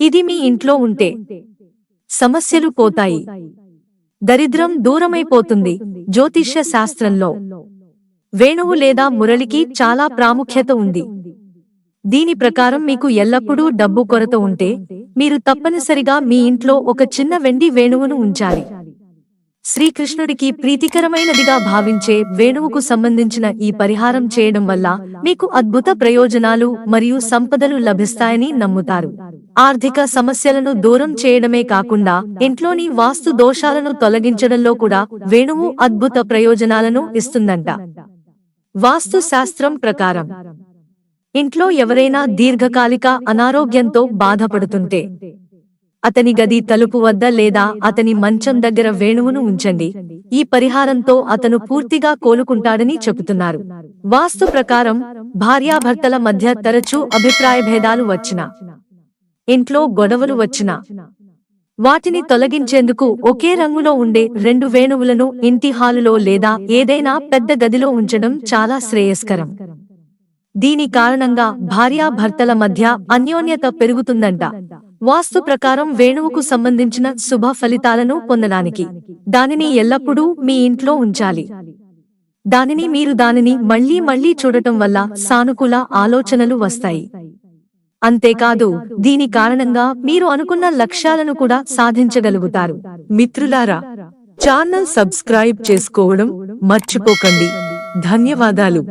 ఇది మీ ఇంట్లో ఉంటే సమస్యలు పోతాయి. దరిద్రం దూరమైపోతుంది. జ్యోతిష్య శాస్త్రంలో వేణువు లేదా మురళికి చాలా ప్రాముఖ్యత ఉంది. దీని ప్రకారం మీకు ఎల్లప్పుడూ డబ్బు కొరత ఉంటే మీరు తప్పనిసరిగా మీ ఇంట్లో ఒక చిన్న వెండి వేణువును ఉంచాలి. శ్రీకృష్ణుడికి ప్రీతికరమైనదిగా భావించే వేణువుకు సంబంధించిన ఈ పరిహారం చేయడం వల్ల మీకు అద్భుత ప్రయోజనాలు మరియు సంపదలు లభిస్తాయని నమ్ముతారు. ఆర్థిక సమస్యలను దూరం చేయడమే కాకుండా ఇంట్లోని వాస్తు దోషాలను తొలగించడంలో కూడా వేణువు అద్భుత ప్రయోజనాలను ఇస్తుందంట. వాస్తు శాస్త్రం ప్రకారం ఇంట్లో ఎవరైనా దీర్ఘకాలిక అనారోగ్యంతో బాధపడుతుంటే అతని గది తలుపు వద్ద లేదా అతని మంచం దగ్గర వేణువును ఉంచండి. ఈ పరిహారంతో అతను పూర్తిగా కోలుకుంటాడని చెబుతున్నారు. వాస్తు ప్రకారం భార్యాభర్తల మధ్య తరచూ అభిప్రాయ భేదాలు వచ్చిన ఇంట్లో గొడవలు వచ్చిన. వాటిని తొలగించేందుకు ఒకే రంగులో ఉండే రెండు వేణువులను ఇంటి హాలులో లేదా ఏదైనా పెద్ద గదిలో ఉంచడం చాలా శ్రేయస్కరం. దీని కారణంగా భార్యాభర్తల మధ్య అన్యోన్యత పెరుగుతుందంట. వాస్తు ప్రకారం వేణువుకు సంబంధించిన శుభ ఫలితాలను పొందడానికి. దానిని ఎల్లప్పుడూ మీ ఇంట్లో ఉంచాలి. దానిని మీరు దానిని మళ్ళీ మళ్ళీ చూడటం వల్ల సానుకూల ఆలోచనలు వస్తాయి. అంతేకాదు దీని కారణంగా మీరు అనుకున్న లక్ష్యాలను కూడా సాధించగలుగుతారు. మిత్రులారా ఛానల్ సబ్స్క్రైబ్ చేసుకోవడం మర్చిపోకండి. ధన్యవాదాలు.